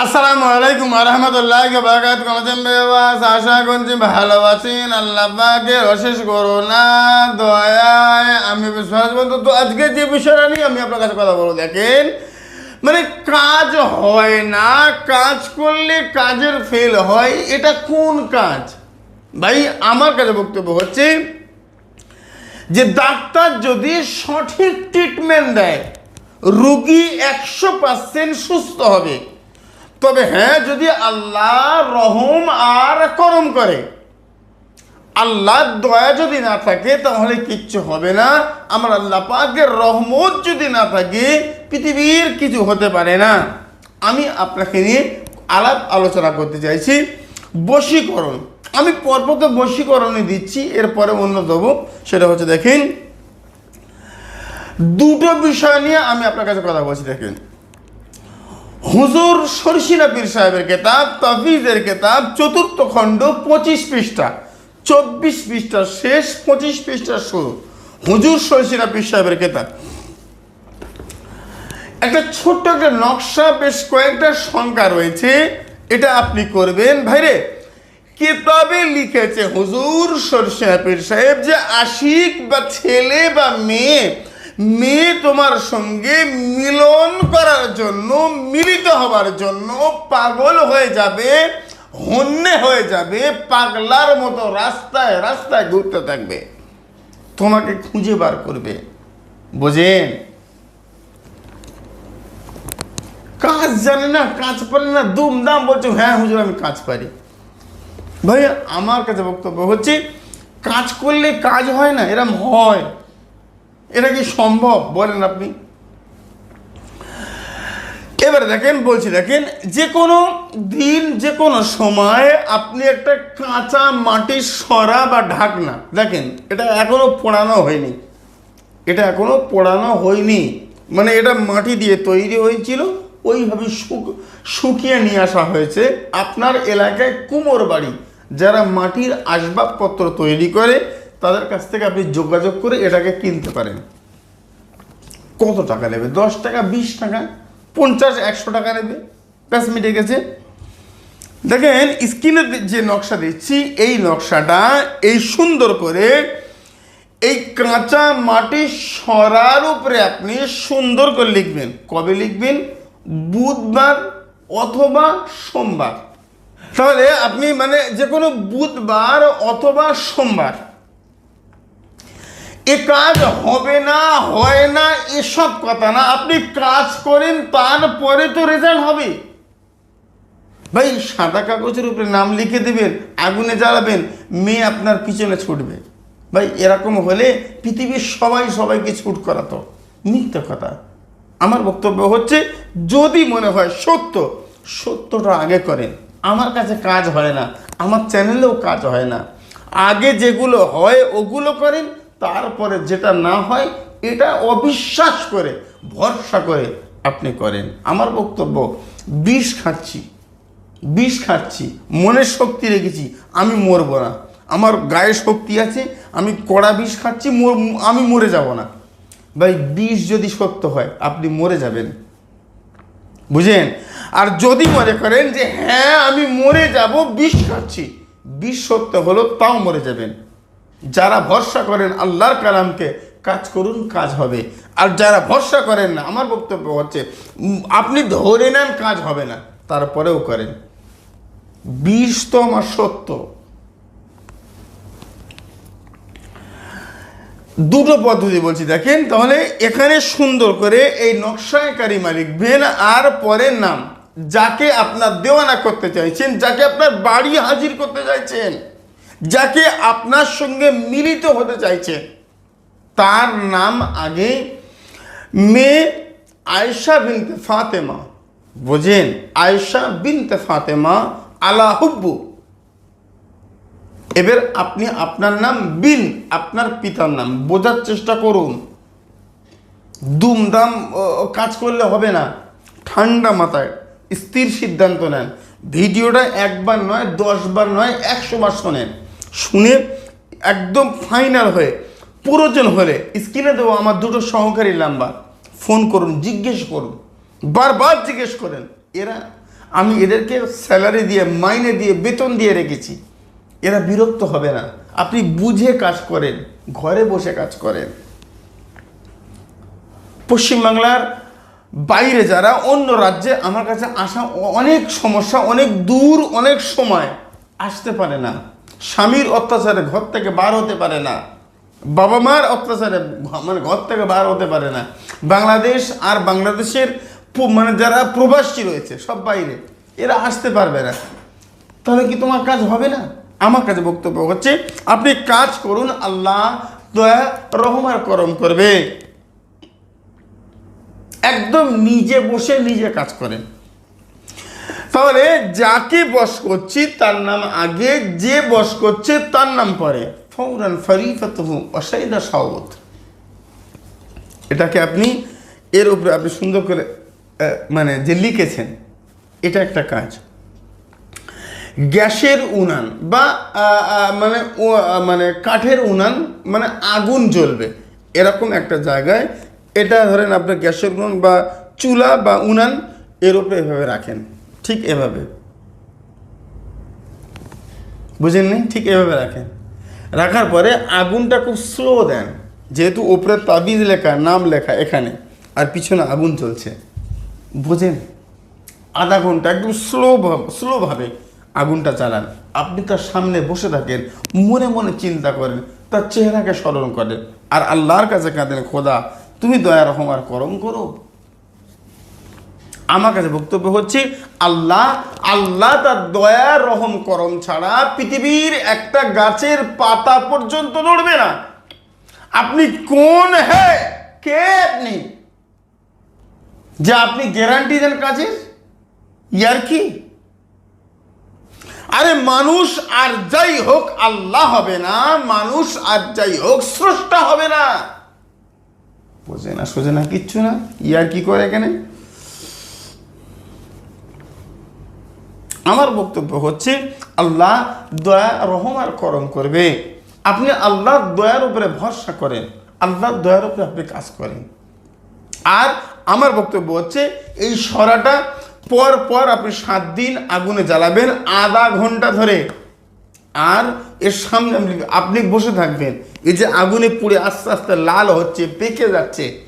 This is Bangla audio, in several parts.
আসসালামু আলাইকুম আরহামতুল্লাহ বারাকাত কমছেন বেবাস আশা করছি ভালো আছেন আল্লাহ পাকের অশেষ করোনা দয়ায় আমি বিশ্বাস করতো তো আজকে যে বিষয়টা নিয়ে আমি আপনার কাছে কথা বলব দেখেন মানে কাজ হয় না কাজ করলে কাজের ফেল হয় এটা কোন কাজ ভাই আমার কাছে বক্তব্য হচ্ছে যে ডাক্তার যদি সঠিক ট্রিটমেন্ট দেয় রুগী একশো পার্সেন্ট সুস্থ হবে তবে হ্যাঁ যদি আল্লাহ রহম আর করম করে, আল্লাহর দয়া যদি না থাকে, তাহলে কিচ্ছু হবে না। আমার আল্লাহ পাকের রহমত যদি না থাকে, পৃথিবীর কিছু হতে পারে না। আমি আপনাকে নিয়ে আলাপ আলোচনা করতে চাইছি। বশীকরণ। আমি পর্বতে বশীকরণে দিচ্ছি, এরপরে অন্য দেবো। সেটা হচ্ছে, দেখেন, দুটো বিষয় নিয়ে আমি আপনার কাছে কথা বলছি, দেখেন। হুজুর সরসিনা পীর সাহেবের কেতাব, তফিজের কেতাব, চতুর্থ খণ্ড পঁচিশ পৃষ্ঠা। চব্বিশ পৃষ্ঠা শেষ, পঁচিশ পৃষ্ঠা শুরু। হুজুর সরসিনা পীর সাহেবের কেতাব। একটা ছোট্ট একটা নকশা, বেশ কয়েকটা সংখ্যা রয়েছে। এটা আপনি করবেন। ভাইরে, কেতাবে লিখেছে হুজুর সরসিনা পীর সাহেব যে আশিক বা ছেলে বা মেয়ে মেয়ে তোমার সঙ্গে মিলন করার জন্য, মিলিত হবার জন্য পাগল হয়ে যাবে, হন্যে হয়ে যাবে, পাগলার মতো রাস্তায় রাস্তায় ঘুরতে থাকবে। তোমাকে খুঁজে বার করবে। বোঝেন? কাজ জানে না, কাজ পারে না, দুমদাম বলছে হ্যাঁ হুজুর, আমি কাজ পারি। ভাই আমার কাছে বক্তব্য হচ্ছে, কাজ করলে কাজ হয় না, এরম হয়। এটা কি সম্ভব? বলেন আপনি। এবারে দেখেন, বলছি, দেখেন, যে কোনো দিন, যে কোনো সময় আপনি একটা কাঁচা মাটির সরা বা ঢাকনা, দেখেন, এটা এখনও পোড়ানো হয়নি। এটা এখনও পোড়ানো হয়নি। মানে এটা মাটি দিয়ে তৈরি হয়েছিল, ওইভাবে শুক- শুকিয়ে নিয়ে আসা হয়েছে। আপনার এলাকায় কুমোর বাড়ি যারা মাটির আসবাবপত্র তৈরি করে তাদের কাছ থেকে আপনি যোগাযোগ করে এটাকে কিনতে পারেন। কত টাকা নেবে? দশ টাকা, বিশ টাকা, পঞ্চাশ, একশো টাকা নেবে। ব্যাস, মিটে গেছে। দেখেন, স্ক্রিনে যে নকশা দিচ্ছি, এই নকশাটা এই সুন্দর করে এই কাঁচা মাটির সরার উপরে আপনি সুন্দর করে লিখবেন। কবে লিখবেন? বুধবার অথবা সোমবার। তাহলে আপনি মানে যে কোনো বুধবার অথবা সোমবার এ কাজ হবে না, হয় না, এসব কথা না। আপনি কাজ করেন, তারপরে তো রেজাল্ট হবে। ভাই, সাদা কাগজের উপরে নাম লিখে দেবেন, আগুনে জ্বালাবেন, মেয়ে আপনার পিছনে ছুটবে। ভাই, এরকম হলে পৃথিবীর সবাই সবাইকে ছুট করাতো। মিথ্যে কথা। আমার বক্তব্য হচ্ছে, যদি মনে হয় সত্য, সত্যটা আগে করেন। আমার কাছে কাজ হয় না, আমার চ্যানেলেও কাজ হয় না। আগে যেগুলো হয়, ওগুলো করেন তারপরে যেটা না হয়, এটা অবিশ্বাস করে, ভরসা করে আপনি করেন। আমার বক্তব্য, বিষ খাচ্ছি বিষ খাচ্ছি, মনের শক্তি রেখেছি, আমি মরবো না। আমার গায়ে শক্তি আছে, আমি কড়া বিষ খাচ্ছি আমি মরে যাব না। ভাই, বিষ যদি সত্য হয়, আপনি মরে যাবেন। বুঝেন? আর যদি মনে করেন যে হ্যাঁ আমি মরে যাব, বিষ খাচ্ছি, বিষ সত্য হলো তাও মরে যাবেন। যারা ভরসা করেন আল্লাহর কালামকে, কাজ করুন, কাজ হবে। আর যারা ভরসা করেন না, আমার বক্তব্য হচ্ছে আপনি ধরে নেন কাজ হবে না, তারপরেও করেন। বিষ তো আমার সত্য। দুটো পদ্ধতি বলছি, দেখেন, তাহলে এখানে সুন্দর করে এই নকশায় কারিমা লিখবেন আর পরের নাম, যাকে আপনার দেওয়ানা করতে চাইছেন, যাকে আপনার বাড়ি হাজির করতে চাইছেন। যাকে আপনার সঙ্গে মিলিত হতে চাইছে। তার নাম আগে মেয়ে আয়সা বিনতে ফাতেমা। বোঝেন আয়সা বিনতে ফাতেমা আলা হুব্বু এবার আপনি আপনার নাম বিন, আপনার পিতার নাম, বোঝার চেষ্টা করুন। দুমদাম কাজ করলে হবে না। ঠান্ডা মাথায় স্থির সিদ্ধান্ত নেন। ভিডিওটা একবার নয়, দশবার নয়, একশো বার শোনেন। শুনে একদম ফাইনাল হয়ে প্রয়োজন হলে স্ক্রিনে দেবো আমার দুটো সহকারী নাম্বার ফোন করুন, জিজ্ঞেস করুন, বারবার জিজ্ঞেস করেন। এরা, আমি এদেরকে স্যালারি দিয়ে, মাইনে দিয়ে, বেতন দিয়ে রেখেছি। এরা বিরক্ত হবে না। আপনি বুঝে কাজ করেন, ঘরে বসে কাজ করেন। পশ্চিমবাংলার বাইরে যারা, অন্য রাজ্যে আমার কাছে আসা অনেক সমস্যা, অনেক দূর, অনেক সময়, আসতে পারে না। স্বামীর অত্যাচারে ঘর থেকে বার হতে পারে না, বাবা মার অত্যাচারে মানে ঘর থেকে বার হতে পারে না। বাংলাদেশ আর বাংলাদেশের মানে যারা প্রবাসী রয়েছে, সব বাইরে, এরা আসতে পারবে না। তাহলে কি তোমার কাজ হবে না? আমার কাছে বক্তব্য হচ্ছে, আপনি কাজ করুন, আল্লাহ দয়া রহমার করম করবে। একদম নিজে বসে নিজে কাজ করেন। তাহলে যাকে বস করছি তার নাম আগে যে বস করছে তার নাম পরে। ফৌরান ফরিফাতহু অসাইদা সাউত এটাকে আপনি এর উপরে আপনি সুন্দর করে মানে যে লিখেছেন, এটা একটা কাজ। গ্যাসের উনান বা মানে মানে কাঠের উনান মানে আগুন জ্বলবে। এরকম একটা জায়গায় এটা ধরেন আপনার গ্যাসের উনান বা চুলা বা উনান এর উপরে এভাবে রাখেন। ঠিক এভাবে। বুঝেন বুঝেননি? ঠিক এভাবে রাখেন। রাখার পরে আগুনটা খুব স্লো দেন। যেহেতু ওপরে তাবিজ লেখা, নাম লেখা এখানে, আর পিছনে আগুন চলছে। বোঝেন? আধা ঘণ্টা একদম স্লো স্লোভাবে আগুনটা চালান। আপনি তার সামনে বসে থাকেন, মনে মনে চিন্তা করেন, তার চেহারাকে স্মরণ করেন। আর আল্লাহর কাছে কাঁদেন, খোদা, তুমি দয়া রহমার করম করো। আমার কাছে বক্তব্য হচ্ছে, আল্লাহ আল্লাহ তার দয়া রহম করম ছাড়া পৃথিবীর একটা গাছের পাতা পর্যন্ত নড়বে না। আপনি কোন হে? কে আপনি? যে আপনি গ্যারান্টি দেন কাজের? ইয়ার কি? আরে মানুষ আর যাই হোক, আল্লাহ হবে না, মানুষ আর যাই হোক, স্রষ্টা হবে না। বোঝে না, সোজে না, কিচ্ছু না। ইয়ার কি করে এখানে? আমার বক্তব্য হচ্ছে, আল্লাহ দয়া, রহম আর করম করবে। আপনি আল্লাহর দয়ার উপরে ভরসা করেন, আল্লাহর দয়ার উপরে আপনি কাজ করেন। আর আমার বক্তব্য হচ্ছে, এই সরাটা পর পর আপনি সাত দিন আগুনে জ্বালাবেন, আধা ঘণ্টা ধরে। আর এর সামনে আপনি- বসে থাকবেন, এই যে আগুনে পুড়ে আস্তে আস্তে লাল হচ্ছে, পেকে যাচ্ছে,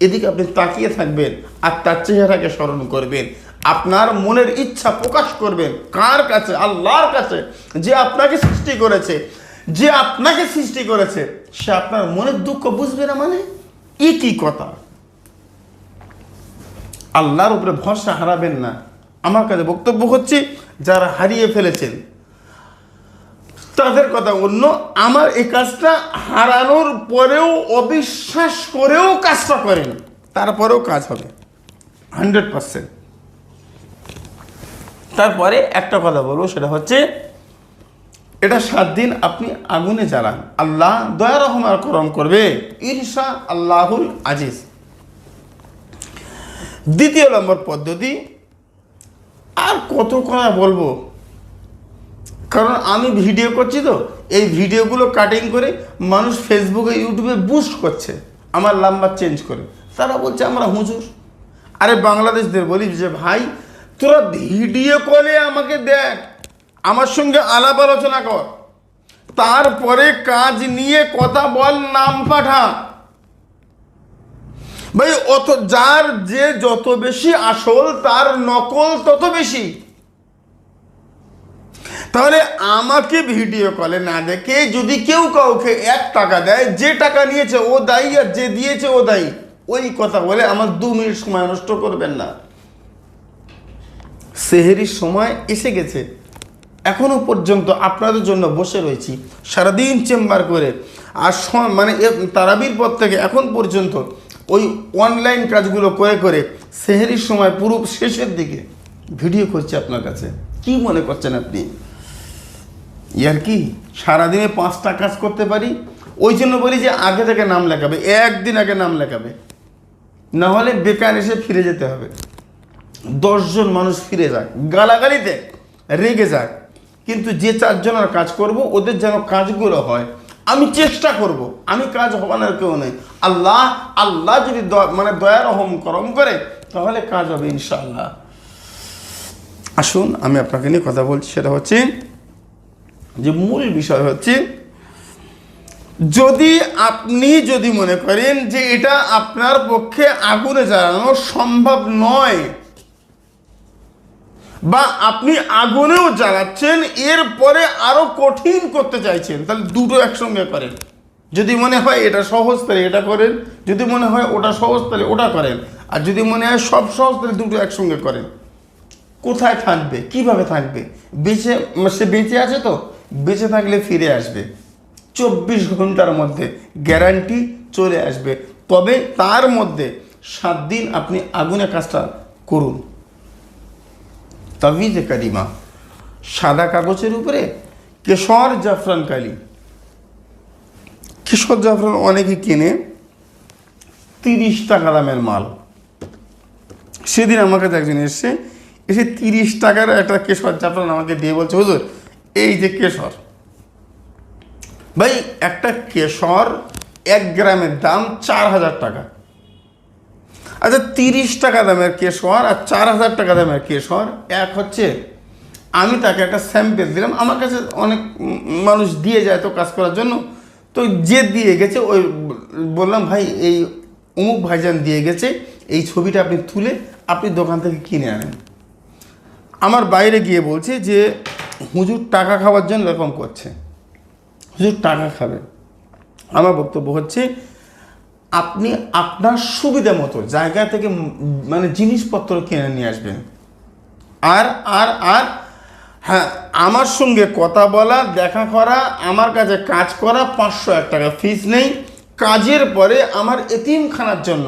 এদিকে আপনি তাকিয়ে থাকবেন, আর তার চেহারাকে স্মরণ করবেন। আপনার মনের ইচ্ছা প্রকাশ করবেন কার কাছে? আল্লাহর কাছে। যে আপনাকে সৃষ্টি করেছে, যে আপনাকে সৃষ্টি করেছে, সে আপনার মনের দুঃখ বুঝবে না মানে? ই কি কথা। আল্লাহর উপরে ভরসা হারাবেন না। আমার কাছে বক্তব্য হচ্ছে, যারা হারিয়ে ফেলেছেন, তাদের কথা অন্য। আমার এই কাজটা হারানোর পরেও, অবিশ্বাস করেও কাজটা করেন। তারপরেও কাজ হবে। Hundred percent. তারপরে একটা কথা বলব, সেটা হচ্ছে এটা সাত দিন আপনি আগুনে জ্বালান। আল্লাহ দয়া রহমার করম করবে। ইরশা আল্লাহুল আজিজ। দ্বিতীয় নম্বর পদ্ধতি, আর কত কথা বলব। কারণ আমি ভিডিও করছি তো, এই ভিডিওগুলো কাটিং করে মানুষ ফেসবুকে ইউটিউবে বুস্ট করছে, আমার নাম্বার চেঞ্জ করে। তারা বলছে, আমরা হুজুর। আরে বাংলাদেশদের বলি যে, ভাই তোরা ভিডিও কলে আমাকে দেখ, আমার সঙ্গে আলাপ আলোচনা কর। তারপরে কাজ নিয়ে কথা বল, নাম পাঠা। ভাই, অত যার যে যত বেশি আসল, তার নকল তত বেশি। তাহলে আমাকে ভিডিও কলে না দেখে যদি কেউ কাউকে এক টাকা দেয়, যে টাকা নিয়েছে ও দায়ী আর যে দিয়েছে ও দায়ী, ওই কথা বলে আমার দু মিনিট সময় নষ্ট করবেন না। সেহেরির সময় এসে গেছে। এখনও পর্যন্ত আপনাদের জন্য বসে রয়েছি, সারাদিন চেম্বার করে। আর মানে তারাবির পর থেকে এখন পর্যন্ত ওই অনলাইন কাজগুলো করে করে সেহেরির সময় পুরো শেষের দিকে ভিডিও করছি আপনার কাছে। কি মনে করছেন আপনি? ইয়ার কি, সারাদিনে পাঁচটা কাজ করতে পারি? ওই জন্য বলি যে আগে থেকে নাম লেখাবে, একদিন আগে নাম লেখাবে। না হলে বেকার এসে ফিরে যেতে হবে। দশজন মানুষ ফিরে যাক, গালাগালিতে রেগে যাক। কিন্তু যে চারজনের কাজ করব, ওদের যেন কাজগুলো হয়, আমি চেষ্টা করব। আমি কাজ হবানোর কেউ নেই। আল্লাহ আল্লাহ যদি মানে দয়া রহম করম করে, তাহলে কাজ হবে ইনশাল্লাহ আসুন, আমি আপনাকে নিয়ে কথা বলছি, সেটা হচ্ছে যে মূল বিষয় হচ্ছে, যদি আপনি যদি মনে করেন যে এটা আপনার পক্ষে আগুনে জ্বালানো সম্ভব নয় বা আপনি আগুনেও জ্বালাচ্ছেন, এরপরে আরও কঠিন করতে চাইছেন, তাহলে দুটো একসঙ্গে করেন। যদি মনে হয় এটা সহজ, তাহলে এটা করেন। যদি মনে হয় ওটা সহজ, তাহলে ওটা করেন। আর যদি মনে হয় সব সহজ, তাহলে দুটো একসঙ্গে করেন। কোথায় থাকবে? কীভাবে থাকবে? বেঁচে, সে বেঁচে আছে তো? বেঁচে থাকলে ফিরে আসবে। চব্বিশ ঘণ্টার মধ্যে গ্যারান্টি চলে আসবে। তবে তার মধ্যে সাত দিন আপনি আগুনে কাজটা করুন। তাবিজে কালিমা সাদা কাগজের উপরে কেশর জাফরান কালি। কেশর জাফরান অনেকে কিনে তিরিশ টাকা দামের মাল। সেদিন আমার কাছে একজন এসছে, এসে তিরিশ টাকার একটা কেশর জাফরান আমাকে দিয়ে বলছে, হুজুর, এই যে কেশর, ভাই, একটা কেশর এক গ্রামের দাম চার হাজার টাকা। আচ্ছা তিরিশ টাকা দামের কেশর আর চার হাজার টাকা দামের কেশর এক হচ্ছে, আমি তাকে একটা স্যাম্পেল দিলাম। আমার কাছে অনেক মানুষ দিয়ে যায় তো কাজ করার জন্য। তো যে দিয়ে গেছে, ওই বললাম, ভাই, এই অমুক ভাইজান দিয়ে গেছে, এই ছবিটা আপনি তুলে আপনি দোকান থেকে কিনে আনেন। আমার বাইরে গিয়ে বলছে যে, হুজুর টাকা খাওয়ার জন্য এরকম করছে। হুজুর টাকা খাবে। আমার বক্তব্য হচ্ছে আপনি আপনার সুবিধা মতো জায়গা থেকে মানে জিনিসপত্র কিনে নিয়ে আসবেন। আর আর আর হ্যাঁ আমার সঙ্গে কথা বলা, দেখা করা, আমার কাছে কাজ করা পাঁচশো এক টাকা ফিস নেই। কাজের পরে আমার এতিমখানার জন্য।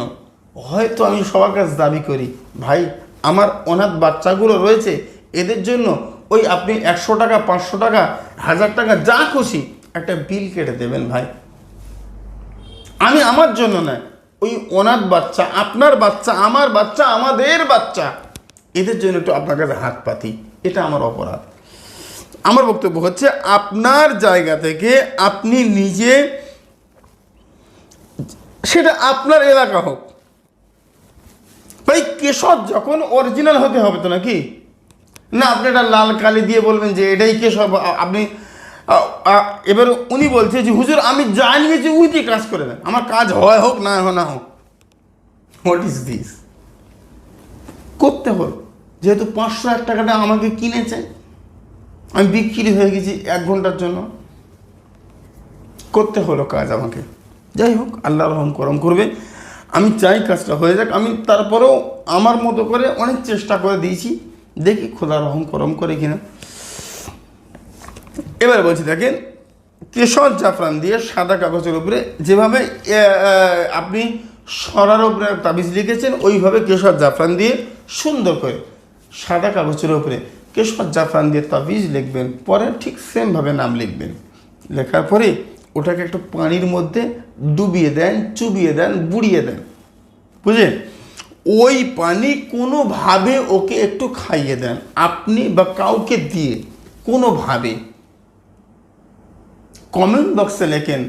হয়তো আমি সবার কাছে দাবি করি, ভাই, আমার অনাথ বাচ্চাগুলো রয়েছে, এদের জন্য ওই আপনি একশো টাকা, পাঁচশো টাকা, হাজার টাকা, যা খুশি একটা বিল কেটে দেবেন ভাই। আমি আমার জন্য নয়, ওই অনাথ বাচ্চা, আপনার বাচ্চা, আমার বাচ্চা, আমাদের বাচ্চা। এদের জন্য একটু আপনার কাছে হাত পাতি, এটা আমার অপরাধ। আমার বক্তব্য হচ্ছে, আপনার জায়গা থেকে আপনি নিজে, সেটা আপনার এলাকা হোক। ভাই, কেশর যখন অরিজিনাল হতে হবে তো নাকি? না, আপনি এটা লাল কালি দিয়ে বলবেন যে এটাই কেশর বা আ- আপনি এবার উনি বলছে যে, হুজুর, আমি যা নিয়েছি উই দিয়ে কাজ করে দেন। আমার কাজ হয় হোক, না হয়, না হোক। হোয়াট ইজ দিস করতে হল যেহেতু পাঁচশো এক টাকাটা আমাকে কিনেছে আমি বিক্রি হয়ে গেছি এক ঘণ্টার জন্য। করতে হলো কাজ আমাকে। যাই হোক, আল্লাহ রহম, করম করবে। আমি চাই কাজটা হয়ে যাক। আমি তারপরেও আমার মতো করে অনেক চেষ্টা করে দিয়েছি। দেখি খোদা রহম, করম করে কিনা। এবার বলছি দেখেন, কেশর জাফরান দিয়ে সাদা কাগজের উপরে যেভাবে আপনি সরার উপরে তাবিজ লিখেছেন, ওইভাবে কেশর জাফরান দিয়ে সুন্দর করে সাদা কাগজের উপরে কেশর জাফরান দিয়ে তাবিজ লিখবেন, পরে ঠিক সেমভাবে নাম লিখবেন। লেখার পরে ওটাকে একটু পানির মধ্যে ডুবিয়ে দেন, চুবিয়ে দেন, বুড়িয়ে দেন। বুঝলেন? ওই পানি কোনোভাবে ওকে একটু খাইয়ে দেন, আপনি বা কাউকে দিয়ে, কোনোভাবে। কমেন্ট বক্সে লেখেন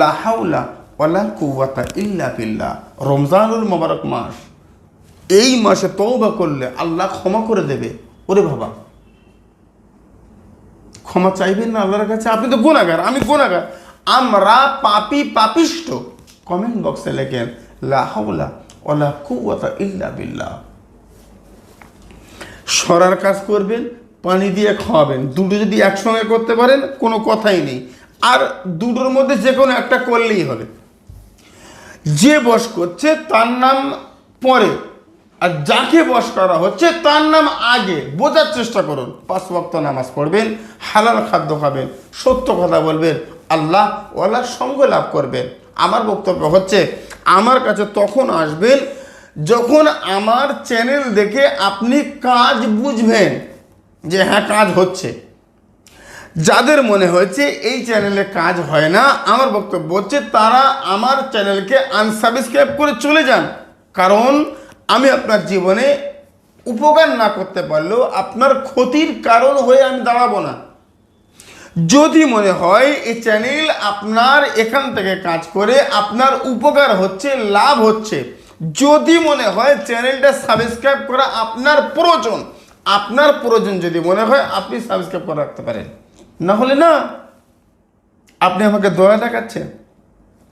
লাহাউলা ওয়ালা কুওয়াতা ইল্লা বিল্লাহ। রমজানুল মোবারক মাস, এই মাসে তওবা করলে আল্লাহ ক্ষমা করে দেবে। ওরে বাবা, ক্ষমা চাইবেন না আল্লাহর কাছে? আপনি তো গুণাগার আমি গুণাগার আমরা পাপি পাপিষ্ট। কমেন্ট বক্সে লেখেন লাহাউলা ওয়ালা কুওয়াতা ইল্লা বিল্লাহ। সরার কাজ করবেন, পানি দিয়ে খাওয়াবেন। দুটো যদি একসঙ্গে করতে পারেন, কোনো কথাই নেই। আর দুটোর মধ্যে যে কোনো একটা করলেই হবে। যে বস করছে তার নাম পরে, আর যাকে বস করা হচ্ছে তার নাম আগে। বোঝার চেষ্টা করুন। পাঁচ ওয়াক্ত নামাজ পড়বেন, হালাল খাদ্য খাবেন, সত্য কথা বলবেন, আল্লাহ ওয়ালার সঙ্গ লাভ করবেন। আমার বক্তব্য হচ্ছে, আমার কাছে তখন আসবেন যখন আমার চ্যানেল দেখে আপনি কাজ বুঝবেন যে হ্যাঁ কাজ হচ্ছে। যাদের মনে হয়েছে এই চ্যানেলে কাজ হয় না, আমার বক্তব্য হচ্ছে তারা আমার চ্যানেলকে আনসাবস্ক্রাইব করে চলে যান। কারণ আমি আপনার জীবনে উপকার না করতে পারলেও আপনার ক্ষতির কারণ হয়ে আমি দাঁড়াবো না। যদি মনে হয় এই চ্যানেল আপনার এখান থেকে কাজ করে আপনার উপকার হচ্ছে, লাভ হচ্ছে, যদি মনে হয় চ্যানেলটা সাবস্ক্রাইব করা আপনার প্রয়োজন আপনার প্রয়োজন যদি মনে হয়, আপনি সাবস্ক্রাইব করে রাখতে পারেন। না হলে না, আপনি আমাকে দয়া দেখাচ্ছেন।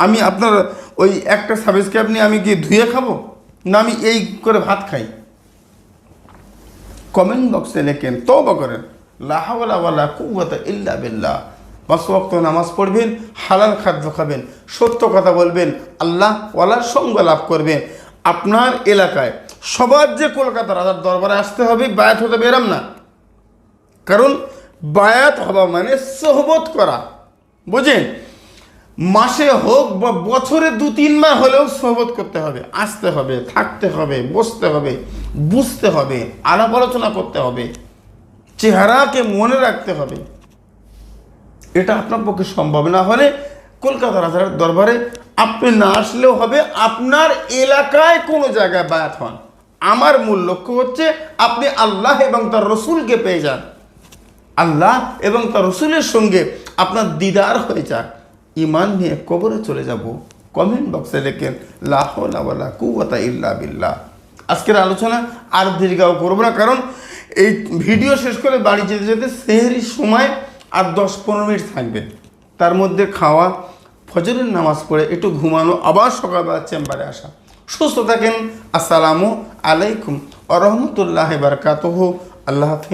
আমি আপনার ওই একটা সাবস্ক্রাইব নিয়ে আমি কি ধুয়ে খাব? না, আমি এই করে ভাত খাই। কমেন্ট বক্সে লেখেন তবা করেন। লাহাওয়ালা ওয়ালা কুয়াতা ইল্লা বিল্লাহ। পাঁচ ওয়াক্ত নামাজ পড়বেন, হালাল খাদ্য খাবেন, সত্য কথা বলবেন, আল্লাহ ওয়ালার সঙ্গ লাভ করবেন। আপনার এলাকায় সবার যে কলকাতা রাজার দরবারে আসতে হবে, বায়াত হতে বেরাম না। কারণ বায়াত হওয়া মানে সোহবত করা। বুঝেন? মাসে হোক বা বছরে দু তিনবার হলেও সোহবত করতে হবে, আসতে হবে, থাকতে হবে, বসতে হবে, বুঝতে হবে, আলাপ আলোচনা করতে হবে, চেহারাকে মনে রাখতে হবে। এটা আপনার পক্ষে সম্ভব না হলে কলকাতা রাজার দরবারে আপনি না আসলেও হবে, আপনার এলাকায় কোনো জায়গায় বায়াত হন। আমার মূল লক্ষ্য হচ্ছে আপনি আল্লাহ এবং তার রসুলকে পেয়ে যান। আল্লাহ এবং তার রসুলের সঙ্গে আপনার দিদার হয়ে যাক। ইমান নিয়ে কবরে চলে যাব। কমেন্ট বক্সে লেখেন লাহলা কুয়াতা ইল্লা বিল্লাহ। আজকের আলোচনা আর দীর্ঘাও করব না, কারণ এই ভিডিও শেষ করে বাড়ি যেতে যেতে সেহেরির সময় আর দশ পনেরো মিনিট থাকবে। তার মধ্যে খাওয়া, ফজরের নামাজ পড়ে, একটু ঘুমানো, আবার সকালবেলা চেম্বারে আসা। সুস্থ থাকেন। আসসালামু আলাইকুম আ রহমতুল্লাহ বারকাতহ। আল্লাহ